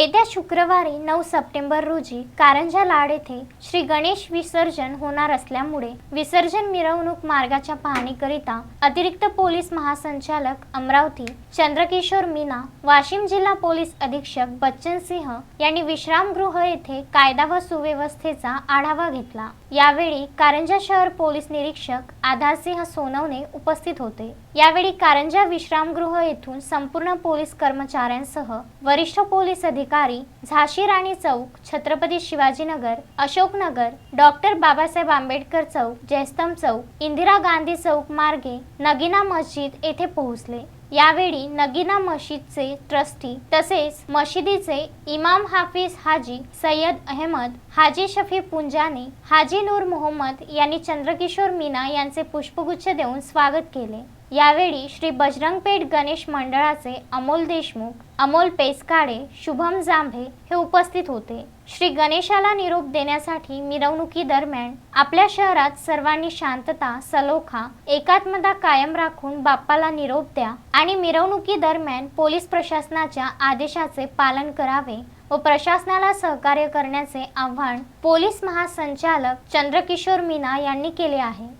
येत्या शुक्रवारी नऊ सप्टेंबर रोजी कारंजा लाड येथे श्री गणेश विसर्जन होणार असल्यामुळे विसर्जन मिरवणूक मार्गाच्या पाहणीकरिता अतिरिक्त पोलीस महासंचालक अमरावती चंद्रकिशोर मीना वाशिम जिल्हा पोलीस अधीक्षक बच्चन सिंह यांनी विश्रामगृह येथे कायदा व सुव्यवस्थेचा आढावा घेतला. यावेळी कारंजा शहर पोलीस निरीक्षक आधारसिंह सोनवणे उपस्थित होते. यावेळी कारंजा विश्रामगृह येथून संपूर्ण पोलीस कर्मचाऱ्यांसह वरिष्ठ पोलीस अधिकारी झाशी राणी चौक छत्रपती शिवाजीनगर अशोकनगर डॉक्टर बाबासाहेब आंबेडकर चौक जयस्तंभ चौक इंदिरा गांधी चौक मार्गे नगिना मस्जिद येथे पोहोचले. यावेळी नगिना मशीदचे ट्रस्टी तसेच मशिदीचे इमाम हाफिज हाजी सय्यद अहमद हाजी शफी पुंजाने हाजी नूर मोहम्मद यांनी चंद्रकिशोर मीना यांचे पुष्पगुच्छ देऊन स्वागत केले. यावेळी श्री बजरंगपेठ गणेश मंडळाचे अमोल देशमुख अमोल पेसकाडे शुभम जांभे हे उपस्थित होते. श्री गणेशाला निरोप देण्यासाठी मिरवणुकी दरम्यान आपल्या शहरात सर्वांनी शांतता सलोखा एकात्मता कायम राखून बाप्पाला निरोप द्या आणि मिरवणुकी दरम्यान पोलीस प्रशासनाच्या आदेशाचे पालन करावे व प्रशासनाला सहकार्य करण्याचे आव्हान पोलीस महासंचालक चंद्रकिशोर मीना यांनी केले आहे.